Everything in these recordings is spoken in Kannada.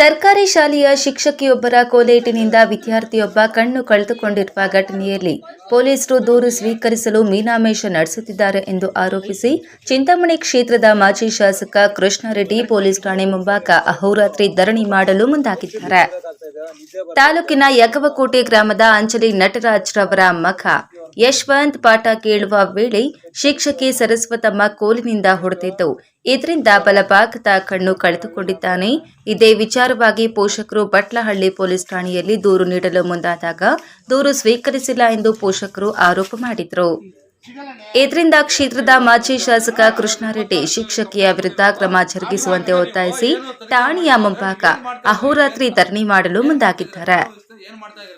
ಸರ್ಕಾರಿ ಶಾಲೆಯ ಶಿಕ್ಷಕಿಯೊಬ್ಬರ ಕೋಲೇಟಿನಿಂದ ವಿದ್ಯಾರ್ಥಿಯೊಬ್ಬ ಕಣ್ಣು ಕಳೆದುಕೊಂಡಿರುವ ಘಟನೆಯಲ್ಲಿ ಪೊಲೀಸರು ದೂರು ಸ್ವೀಕರಿಸಲು ಮೀನಾಮೇಷ ನಡೆಸುತ್ತಿದ್ದಾರೆ ಎಂದು ಆರೋಪಿಸಿ ಚಿಂತಾಮಣಿ ಕ್ಷೇತ್ರದ ಮಾಜಿ ಶಾಸಕ ಕೃಷ್ಣಾರೆಡ್ಡಿ ಪೊಲೀಸ್ ಠಾಣೆ ಮುಂಭಾಗ ಅಹೋರಾತ್ರಿ ಧರಣಿ ಮಾಡಲು ಮುಂದಾಗಿದ್ದಾರೆ. ತಾಲೂಕಿನ ಯಗವಕೋಟೆ ಗ್ರಾಮದ ಅಂಜಲಿ ನಟರಾಜ್ರವರ ಮಖ ಯಶವಂತ್ ಪಾಠ ಕೇಳುವ ವೇಳೆ ಶಿಕ್ಷಕಿ ಸರಸ್ವತಮ್ಮ ಕೋಲಿನಿಂದ ಹೊಡೆದಿದ್ದು ಇದರಿಂದ ಬಲಭಾಗದ ಕಣ್ಣು ಕಳೆದುಕೊಂಡಿದ್ದಾನೆ. ಇದೇ ವಿಚಾರವಾಗಿ ಪೋಷಕರು ಬಟ್ಲಹಳ್ಳಿ ಪೊಲೀಸ್ ಠಾಣೆಯಲ್ಲಿ ದೂರು ನೀಡಲು ಮುಂದಾದಾಗ ದೂರು ಸ್ವೀಕರಿಸಿಲ್ಲ ಎಂದು ಪೋಷಕರು ಆರೋಪ ಮಾಡಿದರು. ಇದರಿಂದ ಕ್ಷೇತ್ರದ ಮಾಜಿ ಶಾಸಕ ಕೃಷ್ಣಾರೆಡ್ಡಿ ಶಿಕ್ಷಕಿಯ ವಿರುದ್ಧ ಕ್ರಮ ಜರುಗಿಸುವಂತೆ ಒತ್ತಾಯಿಸಿ ಠಾಣೆಯ ಮುಂಭಾಗ ಅಹೋರಾತ್ರಿ ಧರಣಿ ಮಾಡಲು ಮುಂದಾಗಿದ್ದಾರೆ.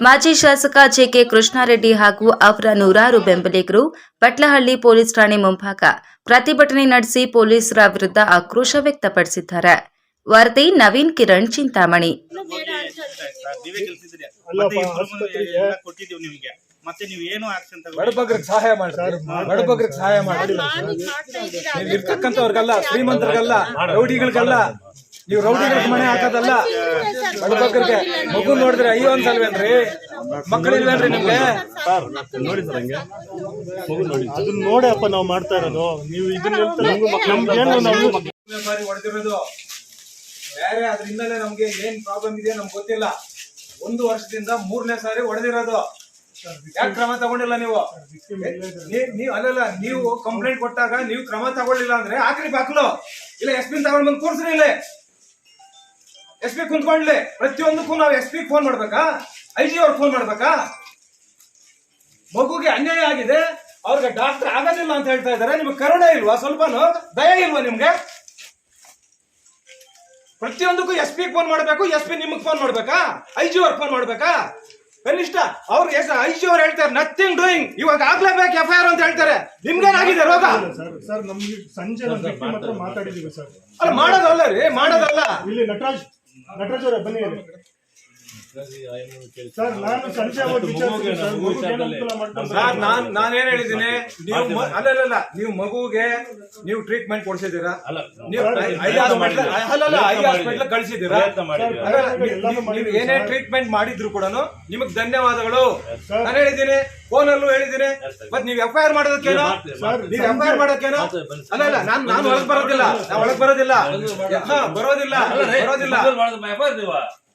ಮಾಜಿ ಶಾಸಕ ಜೆಕೆ ಕೃಷ್ಣಾರೆಡ್ಡಿ ಹಾಗೂ ಅವರ ನೂರಾರು ಬೆಂಬಲಿಗರು ಪಟ್ಲಹಳ್ಳಿ ಪೊಲೀಸ್ ಠಾಣೆ ಮುಂಭಾಗ ಪ್ರತಿಭಟನೆ ನಡೆಸಿ ಪೊಲೀಸರ ವಿರುದ್ಧ ಆಕ್ರೋಶ ವ್ಯಕ್ತಪಡಿಸಿದ್ದಾರೆ. ವರದಿ ನವೀನ್ ಕಿರಣ್ ಚಿಂತಾಮಣಿ. ನೀವೇ ಕೆಲ್ಸಿದ್ರಿ ಅಲ್ಲಪ್ಪ, ಮತ್ತೆ ಇಬ್ರು ಆಸ್ಪತ್ರೆಗೆ- ಎಲ್ಲ ಕೊಟ್ಟಿದ್ದೀವಿ ನಿಮ್ಗೆ. ಮತ್ತೆ ನೀವು ಏನು ಆಕ್ಷನ್ ಬಡಬಗ್ರಿಗೆ ಸಹಾಯ ಮಾಡಿ ಬಡಬಗ್ರಿಗೆ ಸಹಾಯ ಮಾಡಿ. ನೀವು ಇರ್ತಕ್ಕಂಥವ್ರಿಗಲ್ಲ ಶ್ರೀಮಂತರಿಗಲ್ಲ ರೌಡಿಗಳಿಗಲ್ಲ ನೀವು ರೌಡಿಗಳ ಮನೆ ಹಾಕೋದಲ್ಲ? ಮಗು ನೋಡಿದ್ರೆ ಅಯ್ಯೋ ಅನ್ಸಲ್ವೇನ್ರಿ ಮಕ್ಕಳಿಲ್ವೇನ್ರಿ ನಿಮ್ಗೆ? ನೋಡಿ ಸರ್ ಹಂಗೆ. ಮಗು ನೋಡಿ. ಅದನ್ನ ನೋಡಿ ಅಪ್ಪ ನಾವು ಮಾಡ್ತಾ ಇರೋದು. ನೀವು ಇದನ್ನ ಹೇಳ್ತಾರೆ? ನಮ್ಗೇನು ನಾವು ವ್ಯಾಪಾರಿ ಬಾರಿ ಹೊಡೆದಿರೋದು. ಬೇರೆ ಹಿನ್ನೆಲೆ ನಮ್ಗೆ ಏನ್ ಪ್ರಾಬ್ಲಮ್ ಇದೆ ನಮ್ಗೆ ಗೊತ್ತಿಲ್ಲ. ಒಂದು ವರ್ಷದಿಂದ ಮೂರನೇ ಸಾರಿ ಹೊಡೆದಿರೋದು. ಯಾಕೆ ಕ್ರಮ ತಗೊಂಡಿಲ್ಲ ನೀವು? ನೀ- ನೀವು ಅಲ್ಲಲ್ಲ ನೀವು ಕಂಪ್ಲೇಂಟ್ ಕೊಟ್ಟಾಗ ನೀವು ಕ್ರಮ ತಗೊಳ್ಳಿಲ್ಲ ಅಂದ್ರೆ ಆಕ್ರಿ ಬಾಕ್ಲು. ಇಲ್ಲ ಎಸ್ ಪಿನ್ ತಗೊಂಡ್ ಬಂದು ಕೂರ್ಸ್ರಿ ಇಲ್ಲಿ. ಎಸ್ ಪಿ ಕುಂತ್ಕೊಂಡ್ಲಿ ಪ್ರತಿಯೊಂದಕ್ಕೂ ನಾವು ಎಸ್ ಪಿ ಫೋನ್ ಮಾಡ್ಬೇಕಾ? ಐ ಜಿ ಅವ್ರಿಗೆ ಫೋನ್ ಮಾಡ್ಬೇಕಾ? ಮಗುಗೆ ಅನ್ಯಾಯ ಆಗಿದೆ ಅವ್ರಿಗೆ ಡಾಕ್ಟರ್ ಆಗೋದಿಲ್ಲ ಅಂತ ಹೇಳ್ತಾ ಇದಾರೆ ನಿಮ್ಗೆ ಕರುಣೆ ಇಲ್ವಾ? ಸ್ವಲ್ಪನು? ದಯ ಇಲ್ವಾ ನಿಮ್ಗೆ? ಪ್ರತಿಯೊಂದಕ್ಕೂ ಎಸ್ ಪಿ ಫೋನ್ ಮಾಡ್ಬೇಕು ಎಸ್ ಪಿ ನಿಮಗೆ ಫೋನ್ ಮಾಡ್ಬೇಕಾ? ಐ ಜಿ ಅವ್ರಿಗೆ ಫೋನ್ ಮಾಡ್ಬೇಕಾ? ಕನಿಷ್ಠ ಅವ್ರಿಗೆ ಎಸ್ ಐ ಜಿ ಅವ್ರು ಹೇಳ್ತಾರೆ ನಥಿಂಗ್ ಡೂಯಿಂಗ್ ಇವಾಗ ಆಗ್ಲೇಬೇಕು ಎಫ್ ಐ ಆರ್ ಅಂತ ಹೇಳ್ತಾರೆ. ನಿಮ್ಗೇನಾಗಿದೆ ರೋಗ? ಸರ್ ಸರ್ ನಮ್ಗೆ ಸಂಜೆ ಮಾತಾಡಿದೀವಿ ಸರ್. ಅಲ್ಲ ಮಾಡೋದಲ್ಲ ರೀ ಮಾಡೋದಲ್ಲ. ಇಲ್ಲಿ ನಟರಾಜ್ ನಟರಾಜ್ ಅವರೇ ಬನ್ನಿ. ಸರ್ ನಾನು ಸಂಜೆ ಸರ್ ಮಗುಗೆ ಏನು ಅನುಕೂಲ ಮಾಡ್ಕೊಂಡು ಸರ್ ನಾನ್ ನಾನೇನ್ ಹೇಳಿದ್ದೀನಿ ನೀವು ಮ- ಅಲ್ಲಲ್ಲ ನೀವು ಮಗುಗೆ ನೀವು ಟ್ರೀಟ್ಮೆಂಟ್ ಕೊಡ್ಸಿದ್ದೀರಾ ನೀವು ಐ- ಐ ಹಾಸ್ಪಿಟ್ಲ್ ಅಲ್ಲಲ್ಲ ಐ ಹಾಸ್ಪಿಟ್ಲ್ ಕಳ್ಸಿದ್ದೀರಾ ಪ್ರಯತ್ನ ಅಲ್ಲ, ನೀವು- ನೀವು ಏನೇ ಟ್ರೀಟ್ಮೆಂಟ್ ಮಾಡಿದ್ರು ಕೂಡ ನಿಮಗ್ ಧನ್ಯವಾದಗಳು ನಾನು ಹೇಳಿದ್ದೀನಿ ಫೋನ್ ಅಲ್ಲೂ ಹೇಳಿದ್ದೀನಿ ಮತ್ ನೀವು ಎಫ್ ಐ ಆರ್ ಮಾಡೋದಕ್ಕೇನೋ ನೀವು ಎಫ್ ಐ ಆರ್ ಮಾಡೋಕ್ಕೇನೋ ಅಲ್ಲ ಅಲ್ಲ ನಾನ್ ನಾನು ಒಳಗ್ ಬರೋದಿಲ್ಲ ನಾನು ಒಳಗ್ ಬರೋದಿಲ್ಲ ಹಾ, ಬರೋದಿಲ್ಲ ಬರೋದಿಲ್ಲ ಅಲ್ಲ,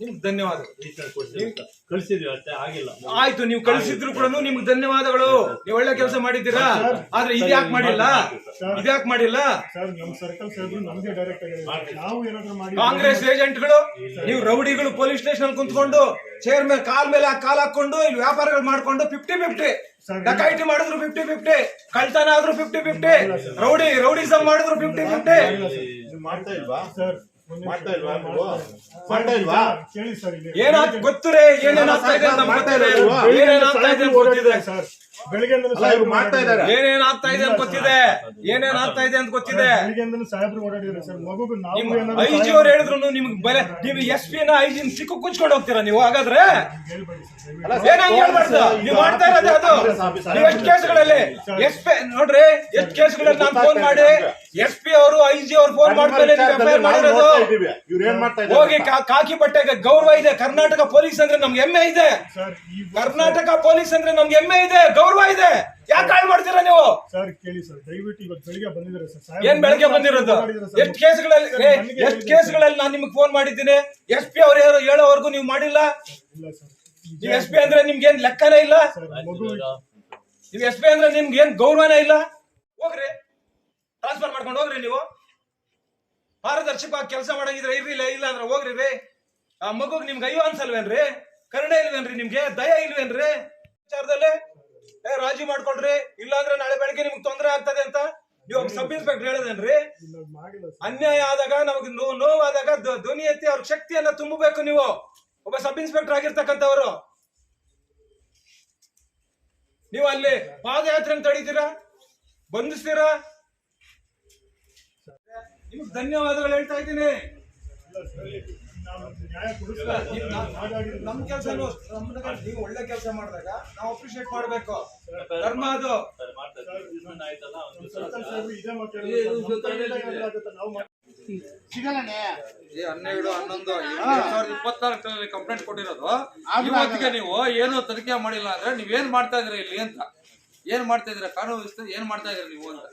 ನಿಮ್ಗೆ ಧನ್ಯವಾದ ಕಳಿಸಿದ್ವಿ ಅಷ್ಟೇ ಆಗಿಲ್ಲ. ಆಯ್ತು ನೀವು ಕಳಿಸಿದ್ರು ಕೂಡ ನಿಮ್ಗೆ ಧನ್ಯವಾದಗಳು. ನೀವು ಒಳ್ಳೆ ಕೆಲಸ ಮಾಡಿದ್ದೀರಾ? ಆದ್ರೆ ಇದ್ಯಾಕ್ ಮಾಡಿಲ್ಲ? ಇದ್ಯಾಕ್ ಮಾಡಿಲ್ಲ? ಸರ್ ನಮ್ಮ ಸರ್ಕಲ್ ಸಾಹೇಬ್ರು ನಮ್ಗೆ ಡೈರೆಕ್ಟ್ ನಾವು ಏನಾದ್ರು ಮಾಡಿ ಕಾಂಗ್ರೆಸ್ ಏಜೆಂಟ್ಗಳು ನೀವು ರೌಡಿಗಳು ಪೊಲೀಸ್ ಸ್ಟೇಷನ್ ಕುಂತ್ಕೊಂಡು ಚೇರ್ ಮೇಲೆ ಕಾಲ್ ಮೇಲೆ ಕಾಲ್ ಹಾಕೊಂಡು ಇಲ್ಲಿ ವ್ಯಾಪಾರಗಳು ಮಾಡ್ಕೊಂಡು ಫಿಫ್ಟಿ ಫಿಫ್ಟಿ ಡಕೈಟಿ ಡಕಾಯಿತಿ ಮಾಡಿದ್ರು ಫಿಫ್ಟಿ ಫಿಫ್ಟಿ ಕಳ್ತನ ಆದ್ರೂ ಫಿಫ್ಟಿ ಫಿಫ್ಟಿ ರೌಡಿ ರೌಡಿಸಮ್ ಮಾಡಿದ್ರು ಫಿಫ್ಟಿ ಫಿಫ್ಟಿ ಮಾಡ್ತಾ ಇಲ್ವಾ? ಸರ್. ಮಾಡ್ತಾ ಇಲ್ವಾ ನೀವು? ಮಾಡ್ತಾ ಇಲ್ವಾ? ಕೇಳಿ ಸರ್ ಏನೇನ್ ಆಗ್ತಾ ಇದೆ ಅಂತ ಏನೇನ್ ಆಗ್ತಾ ಇದೆ ಅಂತ ಗೊತ್ತಿದೆ. ಸರ್ ಮಾಡ್ತಾ ಇದ್ದಾರೆ. ಏನೇನ್ ಆಗ್ತಾ ಇದೆ ಅಂತ ಗೊತ್ತಿದೆ. ಏನೇನ್ ಆಗ್ತಾ ಇದೆ ಅಂತ ಗೊತ್ತಿದೆ. ಐಜಿ ಅವ್ರು ಹೇಳಿದ್ರು ನಿಮ್ಗೆ ಬಲೆ ನೀವು ಎಸ್ ಪಿ ನ ಐಜಿ ಸಿಕ್ಕು ಕುಚ್ಕೊಂಡು ಹೋಗ್ತೀರಾ ನೀವು ಹಾಗಾದ್ರೆ? ಹೇಳ್ಬಾರ್ದು? ನೀವು ಮಾಡ್ತಾ ಇರೋದೇ ಅದು. ನೀವು ಎಷ್ಟು ಕೇಸ್ಗಳಲ್ಲಿ ಎಸ್ ಪಿ ನೋಡ್ರಿ ಎಷ್ಟು ಕೇಸ್ಗಳಲ್ಲಿ ನಾನು ಫೋನ್ ಮಾಡಿ ಎಸ್ ಪಿ ಅವರು ಐಜಿ ಜಿ ಅವ್ರು ಫೋನ್ ಮಾಡ್ತಾರೆ ಮಾಡಿರೋದು. ಇವ್ರು ಏನ್ ಮಾಡ್ತಾ ಹೋಗಿ ಕಾಕಿ ಬಟ್ಟೆಗೆ ಗೌರವ ಇದೆ. ಕರ್ನಾಟಕ ಪೊಲೀಸ್ ಅಂದ್ರೆ ನಮ್ಗೆ ಹೆಮ್ಮೆ ಇದೆ. ಸರ್ ಕರ್ನಾಟಕ ಪೊಲೀಸ್ ಅಂದ್ರೆ ನಮ್ಗೆ ಹೆಮ್ಮೆ ಇದೆ. ಗೌರವ ಇದೆ. ಯಾಕೆ ಹಾಳು ಮಾಡ್ತೀರಾ ನೀವು? ಸರ್ ಕೇಳಿ ಸರ್ ದಯವಿಟ್ಟು ಇವತ್ತು ಬೆಳಿಗ್ಗೆ ಬಂದಿದ್ದಾರೆ ಸರ್? ಏನ್ ಬೆಳಗ್ಗೆ ಬಂದಿರೋದು? ಎಷ್ಟು ಕೇಸ್ಗಳಲ್ಲಿ ಏ, ಎಷ್ಟು ಕೇಸ್ಗಳಲ್ಲಿ ನಾನು ನಿಮ್ಗೆ ಫೋನ್ ಮಾಡಿದ್ದೀನಿ? ಎಸ್ ಪಿ ಅವ್ರು ಯಾರು ಹೇಳೋವರೆಗೂ ನೀವು ಮಾಡಿಲ್ಲ? ಇಲ್ಲ ಸರ್. ನೀವು ಎಸ್ ಪಿ ಅಂದ್ರೆ ನಿಮ್ಗೆ ಏನ್ ಲೆಕ್ಕನೇ ಇಲ್ಲ? ಸರ್ ಮಗು ನೀವು ಎಸ್ ಪಿ ಅಂದ್ರೆ ನಿಮ್ಗೆ ಏನ್ ಗೌರವನೇ ಇಲ್ಲ? ಹೋಗ್ರಿ. ಟ್ರಾನ್ಸ್ಫರ್ ಮಾಡ್ಕೊಂಡು ಹೋಗ್ರಿ ನೀವು. ಪಾರದರ್ಶಕವಾಗಿ ಕೆಲಸ ಮಾಡಂಗಿದ್ರೆ ಇರ್ರಿ ಇಲ್ಲ ಇಲ್ಲ ಅಂದ್ರೆ ಹೋಗ್ರಿ ರೀ. ಆ ಮಗುಗ್ ನಿಮ್ಗೆ ಅಯ್ಯೋ ಅನ್ಸಲ್ವೇನ್ರಿ ಕರುಣೆ ಇಲ್ವೇನ್ರಿ ನಿಮ್ಗೆ? ದಯ ಇಲ್ವೇನ್ರಿ? ವಿಚಾರದಲ್ಲಿ ಏ ರಾಜಿ ಮಾಡ್ಕೊಳ್ರಿ ಇಲ್ಲಾಂದ್ರೆ ನಾಳೆ ಬೆಳಗ್ಗೆ ನಿಮ್ಗೆ ತೊಂದರೆ ಆಗ್ತದೆ ಅಂತ ನೀವು ಸಬ್ ಇನ್ಸ್ಪೆಕ್ಟರ್ ಹೇಳದೇನ್ರಿ ಅನ್ಯಾಯ ಆದಾಗ ನಮಗೆ ನೋವಾದಾಗ ಧ್ವ- ಧ್ವನಿ ಎತ್ತಿ ಅವ್ರ ಶಕ್ತಿಯನ್ನ ತುಂಬಬೇಕು ನೀವು. ಒಬ್ಬ ಸಬ್ ಇನ್ಸ್ಪೆಕ್ಟರ್ ಆಗಿರ್ತಕ್ಕಂಥವ್ರು. ನೀವು ಅಲ್ಲಿ ಪಾದಯಾತ್ರೆ ತಡೀತೀರಾ? ಬಂಧಿಸ್ತೀರಾ? ನಿಮ್ಗೆ ಧನ್ಯವಾದಗಳು ಹೇಳ್ತಾ ಇದ್ದೀನಿ. ನಮ್ ಕೆಲಸ ನೀವು ಒಳ್ಳೆ ಕೆಲಸ ಮಾಡಿದಾಗ ನಾವು ಅಪ್ರಿಶಿಯೇಟ್ ಮಾಡ್ಬೇಕು. ಧರ್ಮ ಅದು. ಹನ್ನೆರಡು ಹನ್ನೊಂದು. ಸಾವಿರದ ಇಪ್ಪತ್ನಾಲ್ಕರಲ್ಲಿ ಕಂಪ್ಲೇಂಟ್ ಕೊಟ್ಟಿರೋದು. ಇವತ್ತಿಗೆ ನೀವು ಏನು ತನಿಖೆ ಮಾಡಿಲ್ಲ ಅಂದ್ರೆ ನೀವೇನ್ ಮಾಡ್ತಾ ಇದ್ರಿ ಇಲ್ಲಿ ಅಂತ. ಏನ್ ಮಾಡ್ತಾ ಇದ್ರ ಕಾನೂನು ವ್ಯವಸ್ಥೆ ಏನ್ ಮಾಡ್ತಾ ಇದ್ರಿ ನೀವು ಅಂತ.